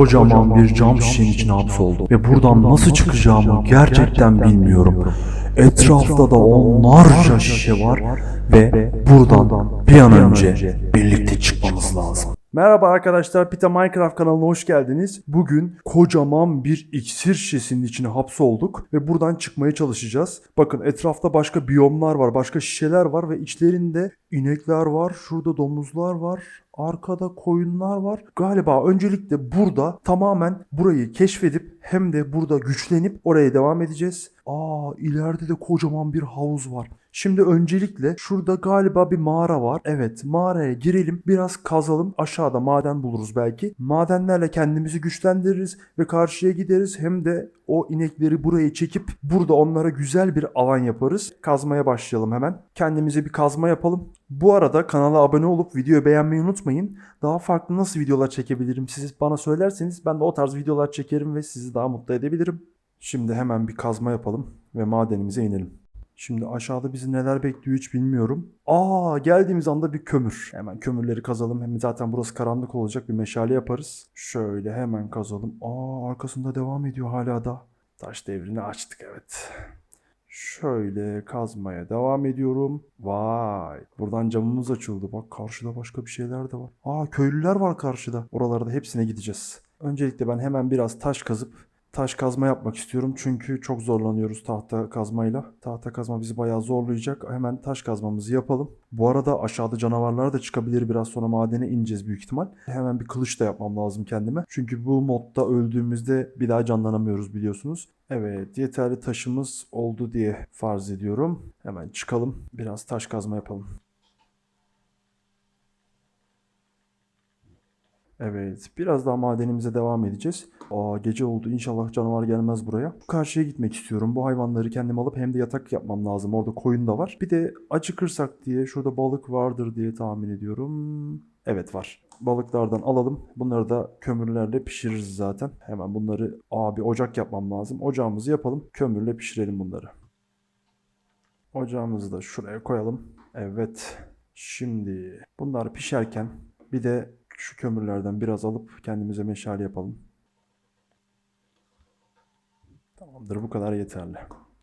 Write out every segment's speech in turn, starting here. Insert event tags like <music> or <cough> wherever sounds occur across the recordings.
kocaman bir cam şişenin içine hapsoldum. Ve buradan nasıl çıkacağımı gerçekten bilmiyorum. Etrafta da onlarca şişe var ve buradan bir an önce birlikte çıkmamız lazım. Merhaba arkadaşlar, Pita Minecraft kanalına hoş geldiniz. Bugün kocaman bir iksir şişesinin içine hapsolduk ve buradan çıkmaya çalışacağız. Bakın etrafta başka biyomlar var, başka şişeler var ve içlerinde inekler var, şurada domuzlar var, arkada koyunlar var. Galiba öncelikle burada tamamen burayı keşfedip hem de burada güçlenip oraya devam edeceğiz. Aa ileride de kocaman bir havuz var. Şimdi öncelikle şurada galiba bir mağara var. Evet mağaraya girelim biraz kazalım. Aşağıda maden buluruz belki. Madenlerle kendimizi güçlendiririz ve karşıya gideriz. Hem de o inekleri buraya çekip burada onlara güzel bir alan yaparız. Kazmaya başlayalım hemen. Kendimize bir kazma yapalım. Bu arada kanala abone olup videoyu beğenmeyi unutmayın. Daha farklı nasıl videolar çekebilirim siz bana söylerseniz ben de o tarz videolar çekerim ve sizi daha mutlu edebilirim. Şimdi hemen bir kazma yapalım ve madenimize inelim. Şimdi aşağıda bizi neler bekliyor hiç bilmiyorum. Aa geldiğimiz anda bir kömür. Hemen kömürleri kazalım. Hem zaten burası karanlık olacak bir meşale yaparız. Şöyle hemen kazalım. Aa arkasında devam ediyor hala da. Taş devrini açtık evet. Şöyle kazmaya devam ediyorum. Vay. Buradan camımız açıldı. Bak karşıda başka bir şeyler de var. Aa köylüler var karşıda. Oralarda hepsine gideceğiz. Öncelikle ben hemen biraz taş kazıp taş kazma yapmak istiyorum. Çünkü çok zorlanıyoruz tahta kazmayla. Tahta kazma bizi bayağı zorlayacak. Hemen taş kazmamızı yapalım. Bu arada aşağıda canavarlar da çıkabilir. Biraz sonra madene ineceğiz büyük ihtimal. Hemen bir kılıç da yapmam lazım kendime. Çünkü bu modda öldüğümüzde bir daha canlanamıyoruz biliyorsunuz. Evet yeterli taşımız oldu diye farz ediyorum. Hemen çıkalım. Biraz taş kazma yapalım. Evet, biraz daha madenimize devam edeceğiz. Aa, gece oldu. İnşallah canavar gelmez buraya. Karşıya gitmek istiyorum. Bu hayvanları kendim alıp hem de yatak yapmam lazım. Orada koyun da var. Bir de acıkırsak diye şurada balık vardır diye tahmin ediyorum. Evet var. Balıklardan alalım. Bunları da kömürlerle pişiririz zaten. Hemen bunları abi ocak yapmam lazım. Ocağımızı yapalım. Kömürle pişirelim bunları. Ocağımızı da şuraya koyalım. Evet. Şimdi bunlar pişerken bir de şu kömürlerden biraz alıp kendimize meşale yapalım. Tamamdır bu kadar yeterli.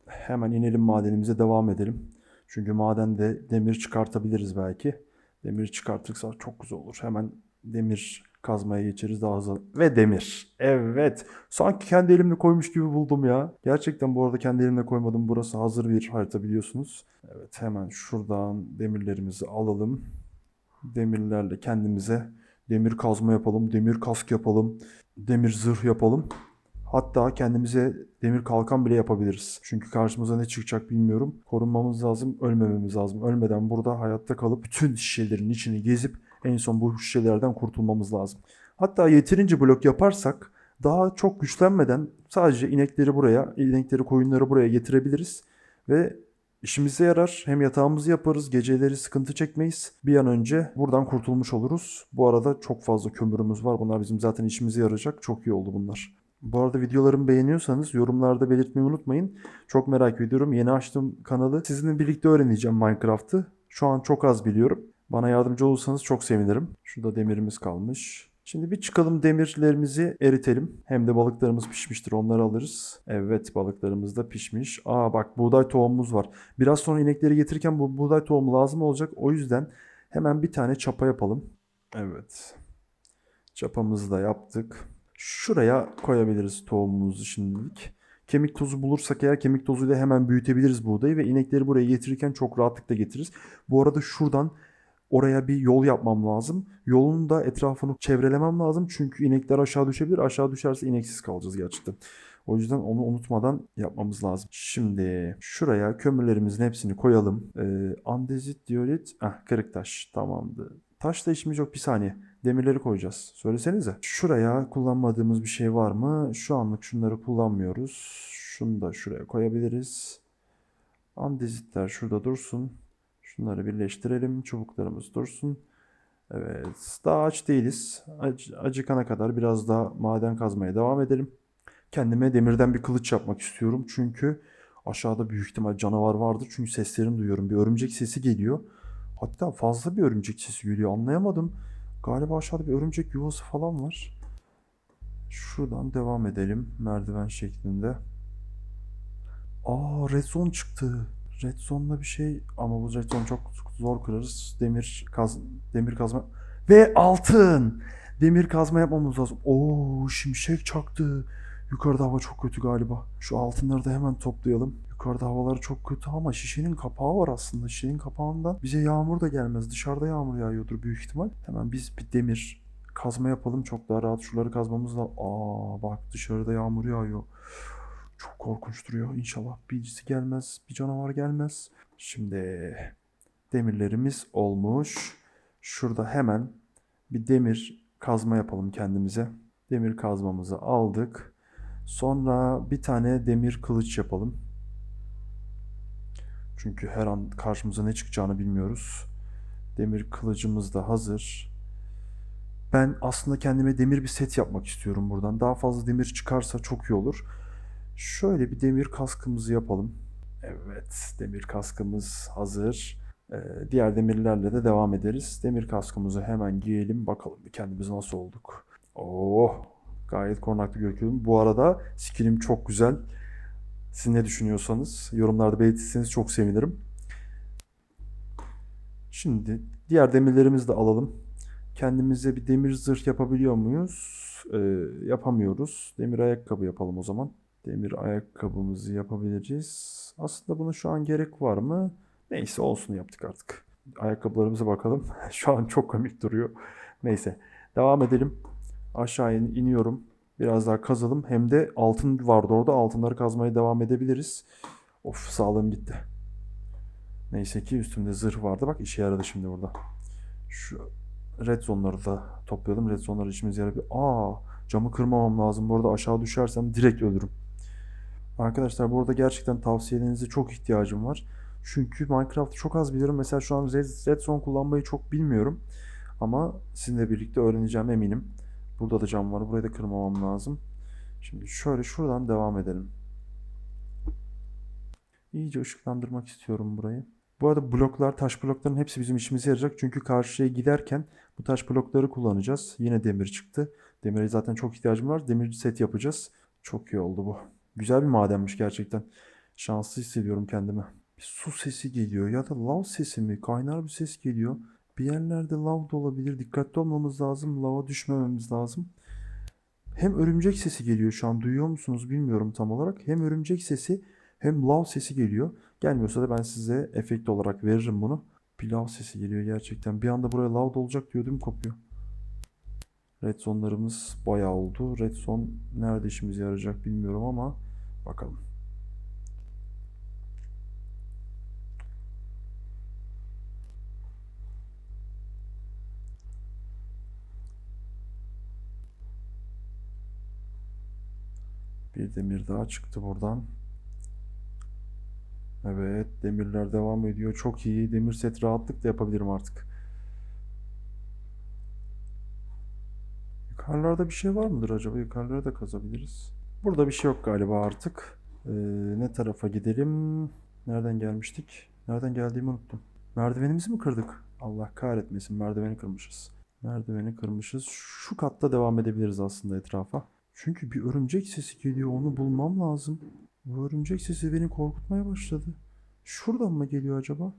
Hemen inelim madenimize devam edelim. Çünkü madende demir çıkartabiliriz belki. Demir çıkartırsa çok güzel olur. Hemen demir kazmaya geçeriz daha hızlı. Ve demir. Evet. Sanki kendi elimle koymuş gibi buldum ya. Gerçekten bu arada kendi elimle koymadım. Burası hazır bir harita biliyorsunuz. Evet hemen şuradan demirlerimizi alalım. Demirlerle kendimize demir kazma yapalım, demir kask yapalım, demir zırh yapalım. Hatta kendimize demir kalkan bile yapabiliriz. Çünkü karşımıza ne çıkacak bilmiyorum. Korunmamız lazım, ölmememiz lazım. Ölmeden burada hayatta kalıp bütün şişelerin içini gezip en son bu şişelerden kurtulmamız lazım. Hatta yeterince blok yaparsak daha çok güçlenmeden sadece inekleri buraya, inekleri koyunları buraya getirebiliriz. Ve İşimize yarar. Hem yatağımızı yaparız, geceleri sıkıntı çekmeyiz. Bir an önce buradan kurtulmuş oluruz. Bu arada çok fazla kömürümüz var. Bunlar bizim zaten işimize yarayacak. Çok iyi oldu bunlar. Bu arada videolarımı beğeniyorsanız yorumlarda belirtmeyi unutmayın. Çok merak ediyorum. Yeni açtığım kanalı sizinle birlikte öğreneceğim Minecraft'ı. Şu an çok az biliyorum. Bana yardımcı olursanız çok sevinirim. Şurada demirimiz kalmış. Şimdi bir çıkalım demirlerimizi eritelim. Hem de balıklarımız pişmiştir onları alırız. Evet balıklarımız da pişmiş. Aa bak buğday tohumumuz var. Biraz sonra inekleri getirirken bu buğday tohumu lazım olacak. O yüzden hemen bir tane çapa yapalım. Evet. Çapamızı da yaptık. Şuraya koyabiliriz tohumumuzu şimdilik. Kemik tozu bulursak eğer kemik tozuyla hemen büyütebiliriz buğdayı ve inekleri buraya getirirken çok rahatlıkla getiririz. Bu arada şuradan Oraya bir yol yapmam lazım. Yolun da etrafını çevrelemem lazım. Çünkü inekler aşağı düşebilir. Aşağı düşerse ineksiz kalacağız gerçekten. O yüzden onu unutmadan yapmamız lazım. Şimdi şuraya kömürlerimizin hepsini koyalım. Ee, andezit, diorit, ah kırık taş. Tamamdır. Taşla işimiz yok bir saniye. Demirleri koyacağız. Söylesenize. Şuraya kullanmadığımız bir şey var mı? Şu anlık şunları kullanmıyoruz. Şunu da şuraya koyabiliriz. Andezitler şurada dursun. Şunları birleştirelim. Çubuklarımız dursun. Evet. Daha aç değiliz. Ac- acıkana kadar biraz daha maden kazmaya devam edelim. Kendime demirden bir kılıç yapmak istiyorum. Çünkü aşağıda büyük ihtimal canavar vardır. Çünkü seslerini duyuyorum. Bir örümcek sesi geliyor. Hatta fazla bir örümcek sesi geliyor. Anlayamadım. Galiba aşağıda bir örümcek yuvası falan var. Şuradan devam edelim merdiven şeklinde. Aa red çıktı. Red zone'la bir şey ama bu red zone çok zor kırarız. Demir kaz demir kazma ve altın. Demir kazma yapmamız lazım. Oo şimşek çaktı. Yukarıda hava çok kötü galiba. Şu altınları da hemen toplayalım. Yukarıda havalar çok kötü ama şişenin kapağı var aslında. Şişenin kapağından bize yağmur da gelmez. Dışarıda yağmur yağıyordur büyük ihtimal. Hemen biz bir demir kazma yapalım. Çok daha rahat şuraları kazmamız da. Aa bak dışarıda yağmur yağıyor. Çok korkunç duruyor. İnşallah birisi gelmez. Bir canavar gelmez. Şimdi demirlerimiz olmuş. Şurada hemen bir demir kazma yapalım kendimize. Demir kazmamızı aldık. Sonra bir tane demir kılıç yapalım. Çünkü her an karşımıza ne çıkacağını bilmiyoruz. Demir kılıcımız da hazır. Ben aslında kendime demir bir set yapmak istiyorum buradan. Daha fazla demir çıkarsa çok iyi olur. Şöyle bir demir kaskımızı yapalım. Evet, demir kaskımız hazır. Ee, diğer demirlerle de devam ederiz. Demir kaskımızı hemen giyelim. Bakalım bir kendimiz nasıl olduk. Oh, gayet korunaklı görünüyorum. Bu arada skinim çok güzel. Siz ne düşünüyorsanız yorumlarda belirtirseniz çok sevinirim. Şimdi diğer demirlerimizi de alalım. Kendimize bir demir zırh yapabiliyor muyuz? Ee, yapamıyoruz. Demir ayakkabı yapalım o zaman. Demir ayakkabımızı yapabiliriz. Aslında buna şu an gerek var mı? Neyse olsun yaptık artık. Ayakkabılarımıza bakalım. <laughs> Şu an çok komik duruyor. Neyse. Devam edelim. Aşağı in- iniyorum. Biraz daha kazalım. Hem de altın vardı orada. Altınları kazmaya devam edebiliriz. Of sağlığım gitti. Neyse ki üstümde zırh vardı. Bak işe yaradı şimdi burada. Şu red zone'ları da toplayalım. Red zone'lar işimize yarıyor. Aa camı kırmamam lazım. Bu arada aşağı düşersem direkt ölürüm. Arkadaşlar bu arada gerçekten tavsiyelerinize çok ihtiyacım var. Çünkü Minecraft'ı çok az biliyorum. Mesela şu an Red, Redstone kullanmayı çok bilmiyorum. Ama sizinle birlikte öğreneceğim eminim. Burada da cam var. Burayı da kırmamam lazım. Şimdi şöyle şuradan devam edelim. İyice ışıklandırmak istiyorum burayı. Bu arada bloklar, taş blokların hepsi bizim işimize yarayacak. Çünkü karşıya giderken bu taş blokları kullanacağız. Yine demir çıktı. Demire zaten çok ihtiyacım var. Demir set yapacağız. Çok iyi oldu bu. Güzel bir madenmiş gerçekten. Şanslı hissediyorum kendimi. Bir su sesi geliyor ya da lav sesi mi? Kaynar bir ses geliyor. Bir yerlerde lav da olabilir. Dikkatli olmamız lazım. Lava düşmememiz lazım. Hem örümcek sesi geliyor şu an. Duyuyor musunuz bilmiyorum tam olarak. Hem örümcek sesi hem lav sesi geliyor. Gelmiyorsa da ben size efekt olarak veririm bunu. Bir lav sesi geliyor gerçekten. Bir anda buraya lav dolacak diyor değil mi kopuyor? Red zone'larımız bayağı oldu. Red zone nerede işimize yarayacak bilmiyorum ama bakalım. Bir demir daha çıktı buradan. Evet, demirler devam ediyor. Çok iyi. Demir set rahatlıkla yapabilirim artık. Yukarılarda bir şey var mıdır acaba? Yukarılara da kazabiliriz. Burada bir şey yok galiba artık. Ee, ne tarafa gidelim? Nereden gelmiştik? Nereden geldiğimi unuttum. Merdivenimizi mi kırdık? Allah kahretmesin merdiveni kırmışız. Merdiveni kırmışız. Şu katta devam edebiliriz aslında etrafa. Çünkü bir örümcek sesi geliyor. Onu bulmam lazım. Bu örümcek sesi beni korkutmaya başladı. Şuradan mı geliyor acaba?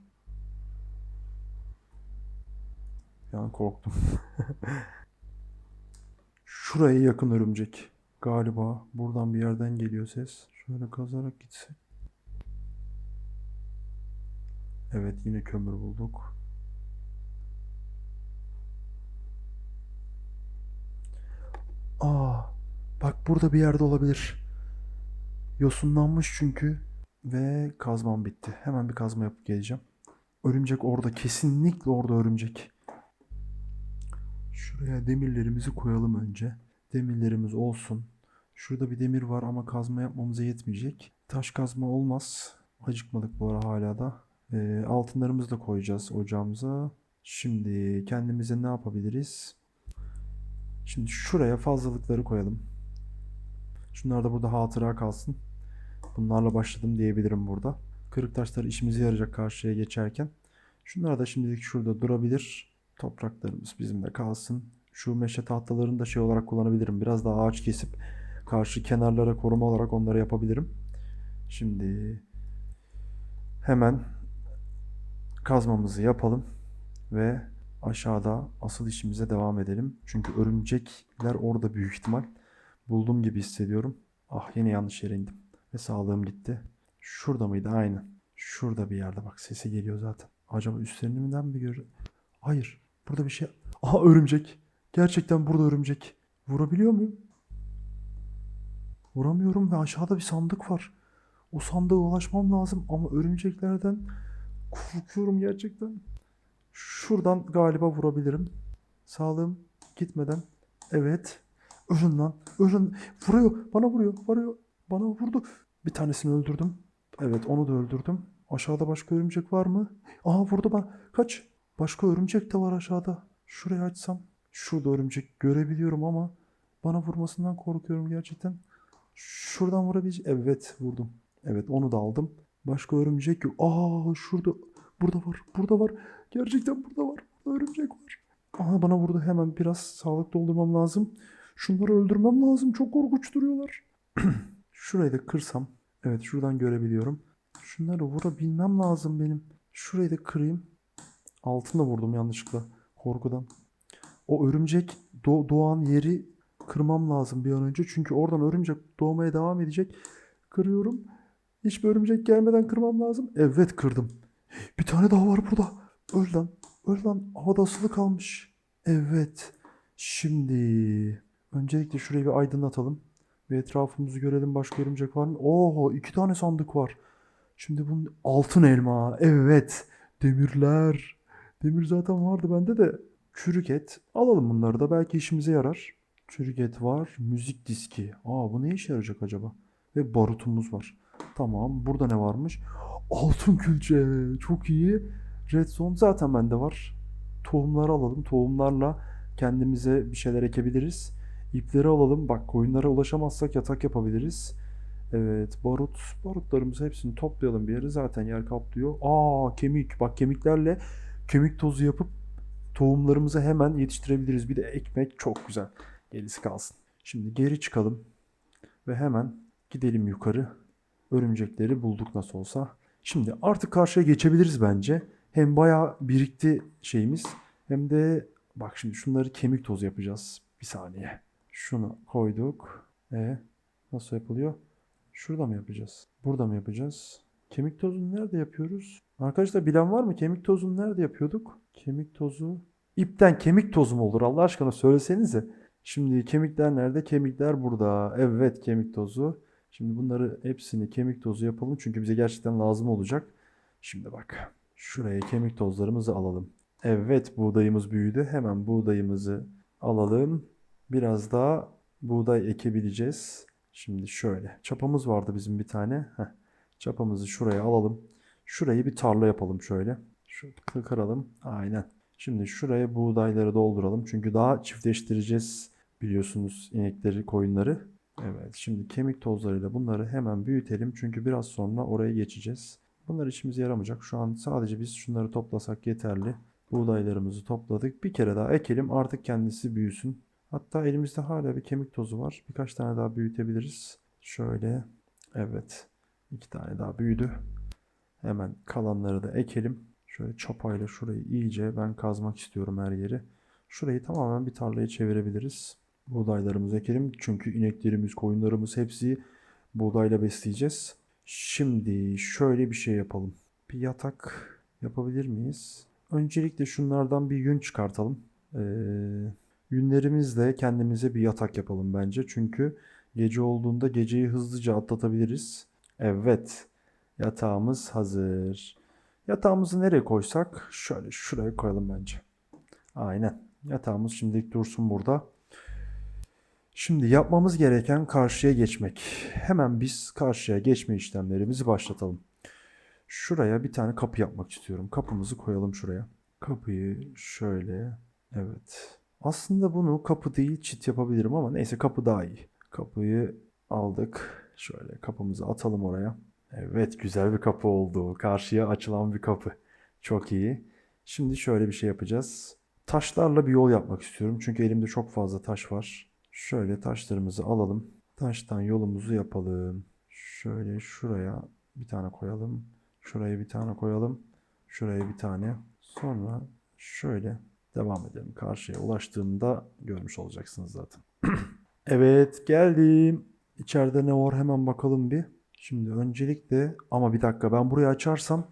Yani korktum. <laughs> Şuraya yakın örümcek. Galiba buradan bir yerden geliyor ses. Şöyle kazarak gitsek. Evet yine kömür bulduk. Aa, bak burada bir yerde olabilir. Yosunlanmış çünkü ve kazmam bitti. Hemen bir kazma yapıp geleceğim. Örümcek orada. Kesinlikle orada örümcek. Şuraya demirlerimizi koyalım önce. Demirlerimiz olsun. Şurada bir demir var ama kazma yapmamıza yetmeyecek. Taş kazma olmaz. Acıkmadık bu ara hala da. Ee, altınlarımızı da koyacağız ocağımıza. Şimdi kendimize ne yapabiliriz? Şimdi şuraya fazlalıkları koyalım. Şunlar da burada hatıra kalsın. Bunlarla başladım diyebilirim burada. Kırık taşlar işimize yarayacak karşıya geçerken. Şunlar da şimdilik şurada durabilir. Topraklarımız bizimle kalsın. Şu meşe tahtalarını da şey olarak kullanabilirim. Biraz daha ağaç kesip karşı kenarlara koruma olarak onları yapabilirim. Şimdi hemen kazmamızı yapalım ve aşağıda asıl işimize devam edelim. Çünkü örümcekler orada büyük ihtimal. Bulduğum gibi hissediyorum. Ah yine yanlış yere indim. Ve sağlığım gitti. Şurada mıydı? Aynen. Şurada bir yerde bak sesi geliyor zaten. Acaba üstlerinden mi görüyor? Hayır. Burada bir şey. Aha örümcek. Gerçekten burada örümcek. Vurabiliyor muyum? Vuramıyorum ve aşağıda bir sandık var. O sandığa ulaşmam lazım ama örümceklerden korkuyorum gerçekten. Şuradan galiba vurabilirim. Sağlığım gitmeden. Evet. Ölün lan. Ölün. Vuruyor. Bana vuruyor. Vuruyor. Bana vurdu. Bir tanesini öldürdüm. Evet onu da öldürdüm. Aşağıda başka örümcek var mı? Aha vurdu bana. Kaç. Başka örümcek de var aşağıda. Şurayı açsam. Şurada örümcek görebiliyorum ama bana vurmasından korkuyorum gerçekten. Şuradan vurabilecek. Evet vurdum. Evet onu da aldım. Başka örümcek yok. Aa şurada. Burada var. Burada var. Gerçekten burada var. Burada örümcek var. Aha bana vurdu. Hemen biraz sağlık doldurmam lazım. Şunları öldürmem lazım. Çok korkunç duruyorlar. <clears throat> Şurayı da kırsam. Evet şuradan görebiliyorum. Şunları vurabilmem lazım benim. Şurayı da kırayım. Altını da vurdum yanlışlıkla. Korkudan. O örümcek do- doğan yeri kırmam lazım bir an önce. Çünkü oradan örümcek doğmaya devam edecek. Kırıyorum. Hiçbir örümcek gelmeden kırmam lazım. Evet kırdım. Bir tane daha var burada. Öl lan. Öl lan. Havada asılı kalmış. Evet. Şimdi öncelikle şurayı bir aydınlatalım. Ve etrafımızı görelim. Başka örümcek var mı? Oo iki tane sandık var. Şimdi bunun altın elma. Evet. Demirler. Demir zaten vardı bende de. Çürük et. Alalım bunları da. Belki işimize yarar. Çürük et var. Müzik diski. Aa bu ne işe yarayacak acaba? Ve barutumuz var. Tamam. Burada ne varmış? Altın külçe. Çok iyi. Redstone zaten bende var. Tohumları alalım. Tohumlarla kendimize bir şeyler ekebiliriz. İpleri alalım. Bak koyunlara ulaşamazsak yatak yapabiliriz. Evet barut. Barutlarımızı hepsini toplayalım bir yere. Zaten yer kaplıyor. Aa kemik. Bak kemiklerle kemik tozu yapıp tohumlarımızı hemen yetiştirebiliriz. Bir de ekmek çok güzel. Gerisi kalsın. Şimdi geri çıkalım. Ve hemen gidelim yukarı. Örümcekleri bulduk nasıl olsa. Şimdi artık karşıya geçebiliriz bence. Hem bayağı birikti şeyimiz. Hem de bak şimdi şunları kemik tozu yapacağız. Bir saniye. Şunu koyduk. E nasıl yapılıyor? Şurada mı yapacağız? Burada mı yapacağız? Kemik tozunu nerede yapıyoruz? Arkadaşlar bilen var mı? Kemik tozunu nerede yapıyorduk? Kemik tozu. İpten kemik tozu mu olur? Allah aşkına söylesenize. Şimdi kemikler nerede? Kemikler burada. Evet kemik tozu. Şimdi bunları hepsini kemik tozu yapalım. Çünkü bize gerçekten lazım olacak. Şimdi bak. Şuraya kemik tozlarımızı alalım. Evet buğdayımız büyüdü. Hemen buğdayımızı alalım. Biraz daha buğday ekebileceğiz. Şimdi şöyle. Çapamız vardı bizim bir tane. Heh. Çapamızı şuraya alalım. Şurayı bir tarla yapalım şöyle. Şu kıralım. Aynen. Şimdi şuraya buğdayları dolduralım. Çünkü daha çiftleştireceğiz biliyorsunuz inekleri, koyunları. Evet, şimdi kemik tozlarıyla bunları hemen büyütelim. Çünkü biraz sonra oraya geçeceğiz. Bunlar işimize yaramayacak. Şu an sadece biz şunları toplasak yeterli. Buğdaylarımızı topladık. Bir kere daha ekelim. Artık kendisi büyüsün. Hatta elimizde hala bir kemik tozu var. Birkaç tane daha büyütebiliriz. Şöyle. Evet. iki tane daha büyüdü. Hemen kalanları da ekelim. Şöyle çapayla şurayı iyice ben kazmak istiyorum her yeri. Şurayı tamamen bir tarlaya çevirebiliriz. Buğdaylarımızı ekelim. Çünkü ineklerimiz, koyunlarımız hepsi buğdayla besleyeceğiz. Şimdi şöyle bir şey yapalım. Bir yatak yapabilir miyiz? Öncelikle şunlardan bir yün çıkartalım. Ee, yünlerimizle kendimize bir yatak yapalım bence. Çünkü gece olduğunda geceyi hızlıca atlatabiliriz. Evet. Yatağımız hazır. Yatağımızı nereye koysak? Şöyle şuraya koyalım bence. Aynen. Yatağımız şimdilik dursun burada. Şimdi yapmamız gereken karşıya geçmek. Hemen biz karşıya geçme işlemlerimizi başlatalım. Şuraya bir tane kapı yapmak istiyorum. Kapımızı koyalım şuraya. Kapıyı şöyle. Evet. Aslında bunu kapı değil çit yapabilirim ama neyse kapı daha iyi. Kapıyı aldık. Şöyle kapımızı atalım oraya. Evet güzel bir kapı oldu. Karşıya açılan bir kapı. Çok iyi. Şimdi şöyle bir şey yapacağız. taşlarla bir yol yapmak istiyorum. Çünkü elimde çok fazla taş var. Şöyle taşlarımızı alalım. Taştan yolumuzu yapalım. Şöyle şuraya bir tane koyalım. Şuraya bir tane koyalım. Şuraya bir tane. Sonra şöyle devam edelim. Karşıya ulaştığımda görmüş olacaksınız zaten. <clears throat> evet geldim. İçeride ne var hemen bakalım bir. Şimdi öncelikle ama bir dakika ben burayı açarsam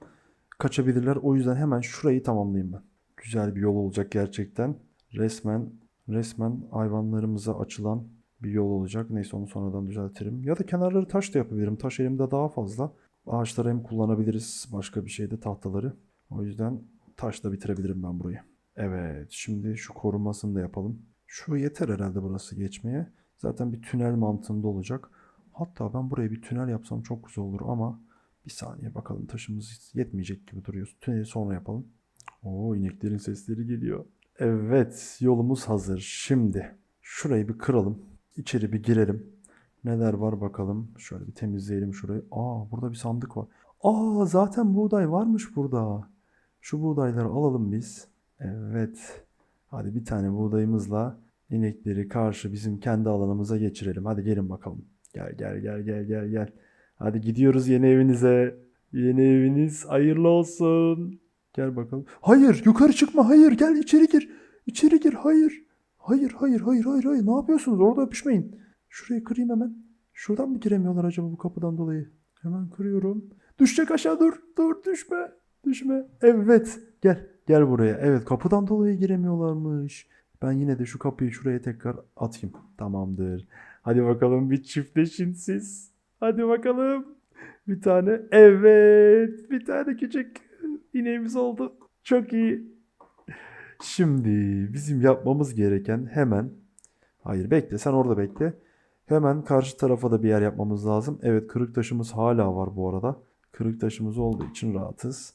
kaçabilirler. O yüzden hemen şurayı tamamlayayım ben. Güzel bir yol olacak gerçekten. Resmen resmen hayvanlarımıza açılan bir yol olacak. Neyse onu sonradan düzeltirim. Ya da kenarları taş da yapabilirim. Taş elimde daha fazla. Ağaçları hem kullanabiliriz. Başka bir şeyde tahtaları. O yüzden taşla bitirebilirim ben burayı. Evet şimdi şu korumasını da yapalım. Şu yeter herhalde burası geçmeye. Zaten bir tünel mantığında olacak. Hatta ben buraya bir tünel yapsam çok güzel olur ama bir saniye bakalım taşımız yetmeyecek gibi duruyor. Tüneli sonra yapalım. Oo ineklerin sesleri geliyor. Evet yolumuz hazır. Şimdi şurayı bir kıralım. İçeri bir girelim. Neler var bakalım. Şöyle bir temizleyelim şurayı. Aa burada bir sandık var. Aa zaten buğday varmış burada. Şu buğdayları alalım biz. Evet. Hadi bir tane buğdayımızla inekleri karşı bizim kendi alanımıza geçirelim. Hadi gelin bakalım. Gel gel gel gel gel gel. Hadi gidiyoruz yeni evinize. Yeni eviniz hayırlı olsun. Gel bakalım. Hayır yukarı çıkma hayır gel içeri gir. İçeri gir hayır. Hayır hayır hayır hayır hayır ne yapıyorsunuz orada öpüşmeyin. Şurayı kırayım hemen. Şuradan mı giremiyorlar acaba bu kapıdan dolayı? Hemen kırıyorum. Düşecek aşağı dur. Dur düşme. Düşme. Evet. Gel. Gel buraya. Evet kapıdan dolayı giremiyorlarmış. Ben yine de şu kapıyı şuraya tekrar atayım. Tamamdır. Hadi bakalım bir çiftleşin siz. Hadi bakalım. Bir tane. Evet. Bir tane küçük ineğimiz oldu. Çok iyi. Şimdi bizim yapmamız gereken hemen Hayır bekle sen orada bekle. Hemen karşı tarafa da bir yer yapmamız lazım. Evet kırık taşımız hala var bu arada. Kırık taşımız olduğu için rahatız.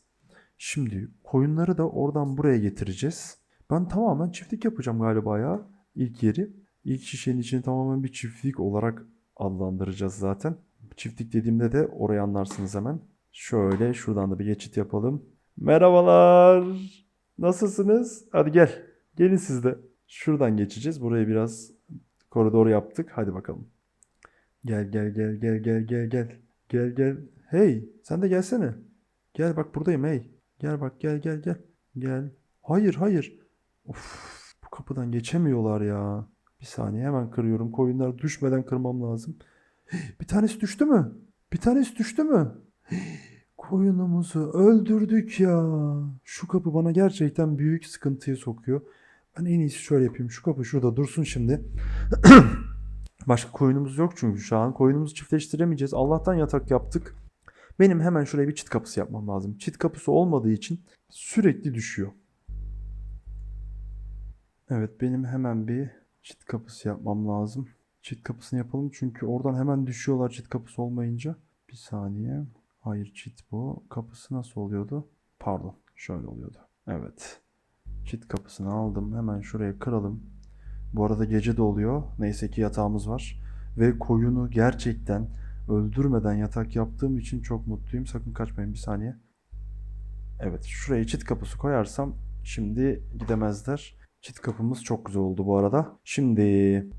Şimdi koyunları da oradan buraya getireceğiz. Ben tamamen çiftlik yapacağım galiba ya. İlk yeri. İlk şişenin içini tamamen bir çiftlik olarak adlandıracağız zaten. Çiftlik dediğimde de orayı anlarsınız hemen. Şöyle şuradan da bir geçit yapalım. Merhabalar. Nasılsınız? Hadi gel. Gelin siz de. Şuradan geçeceğiz. Buraya biraz koridor yaptık. Hadi bakalım. Gel gel gel gel gel gel gel. Gel gel. Hey, sen de gelsene. Gel bak buradayım hey. Gel bak gel gel gel. Gel. Hayır hayır. Of, bu kapıdan geçemiyorlar ya. Bir saniye hemen kırıyorum. Koyunlar düşmeden kırmam lazım. <gasps> Bir tanesi düştü mü? Bir tanesi düştü mü? <gasps> Koyunumuzu öldürdük ya. Şu kapı bana gerçekten büyük sıkıntıya sokuyor. Ben en iyisi şöyle yapayım. Şu kapı şurada dursun şimdi. <clears throat> Başka koyunumuz yok çünkü şu an. Koyunumuzu çiftleştiremeyeceğiz. Allah'tan yatak yaptık. Benim hemen şuraya bir çit kapısı yapmam lazım. Çit kapısı olmadığı için sürekli düşüyor. Evet benim hemen bir çit kapısı yapmam lazım. Çit kapısını yapalım çünkü oradan hemen düşüyorlar çit kapısı olmayınca. Bir saniye. Hayır çit bu. Kapısı nasıl oluyordu? Pardon şöyle oluyordu. Evet. Çit kapısını aldım. Hemen şuraya kıralım. Bu arada gece de oluyor. Neyse ki yatağımız var. Ve koyunu gerçekten öldürmeden yatak yaptığım için çok mutluyum. Sakın kaçmayın bir saniye. Evet şuraya çit kapısı koyarsam şimdi gidemezler. Çit kapımız çok güzel oldu bu arada. Şimdi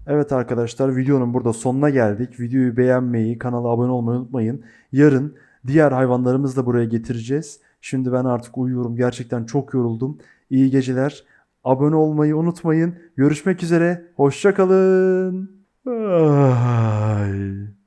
evet arkadaşlar videonun burada sonuna geldik. Videoyu beğenmeyi, kanala abone olmayı unutmayın. Yarın diğer hayvanlarımızı da buraya getireceğiz. Şimdi ben artık uyuyorum. Gerçekten çok yoruldum. İyi geceler. Abone olmayı unutmayın. Görüşmek üzere. Hoşçakalın. Ah.